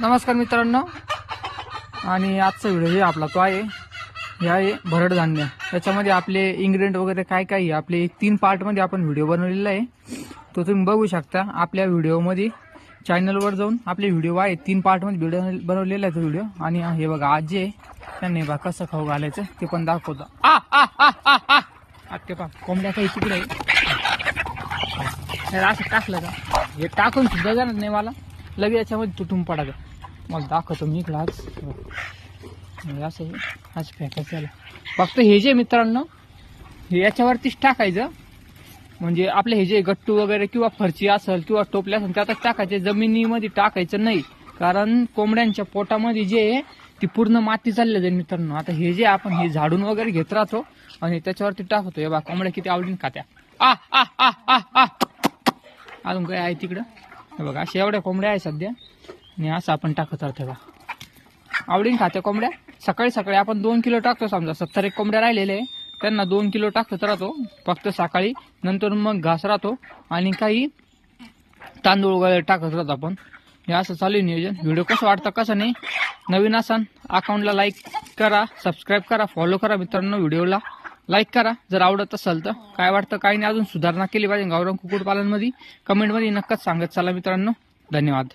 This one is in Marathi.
नमस्कार मित्रांनो. आणि आजचा व्हिडिओ हे आपला तो आहे. हे आहे भरड धान्य. त्याच्यामध्ये आपले इंग्रेडियंट वगैरे काय काय आहे? आपले तीन पार्टमध्ये आपण व्हिडिओ बनवलेला आहे. तो तुम्ही बघू शकता. आपल्या व्हिडिओमध्ये चॅनलवर जाऊन आपले व्हिडिओ आहे तीन पार्टमध्ये व्हिडिओ बनवलेला आहे तो व्हिडिओ आणि हे बघा आज जे आहे, त्यांनी बघा कसं खाऊ घालायचं ते पण दाखवतं. आ आ आ पा कोंबड्या काही तिकडे असं टाकलं का? हे टाकून सुद्धा जाणार नाही मला. लगेच याच्यामध्ये तुटून पडायचं. मला दाखवतो मी इकडं आज. असं आज फेकायचं याला. फक्त हे जे मित्रांनो हे याच्यावरतीच टाकायचं. म्हणजे आपले हे जे गट्टू वगैरे किंवा फरची असेल किंवा टोपल्या असेल त्यातच टाकायचे. जमिनीमध्ये टाकायचं नाही. कारण कोंबड्यांच्या पोटामध्ये जे आहे ती पूर्ण माती चालली जाईल मित्रांनो. आता हे जे आपण हे झाडून वगैरे घेत राहतो आणि त्याच्यावरती टाकतो. हे बा कोंबड्या किती आवडीन खात्या. आ आ आ आ आ. अजून काय आहे तिकडं? हे बघा अशा एवढ्या कोंबड्या आहे सध्या. आणि असं आपण टाकत राहतो बघा. आवडीन खाते कोंबड्या. सकाळी सकाळी आपण दोन किलो टाकतो समजा सत्तर एक कोंबड्या राहिलेल्या आहे त्यांना दोन किलो टाकत राहतो. फक्त सकाळी नंतर मग घास राहतो. आणि काही तांदूळ वगैरे टाकत राहतो आपण. हे असं चालू आहे नियोजन. व्हिडिओ कसं वाटतं कसं नाही नवीन असाल अकाउंटला लाईक करा सबस्क्राईब करा फॉलो करा मित्रांनो व्हिडिओला. लाईक करा. जर आवडत असेल तर. काय वाटतं काही नाही अजून सुधारणा केली पाहिजे गावरान कुक्कुटपालनमध्ये? कमेंटमध्ये नक्कीच सांगत चला मित्रांनो. धन्यवाद.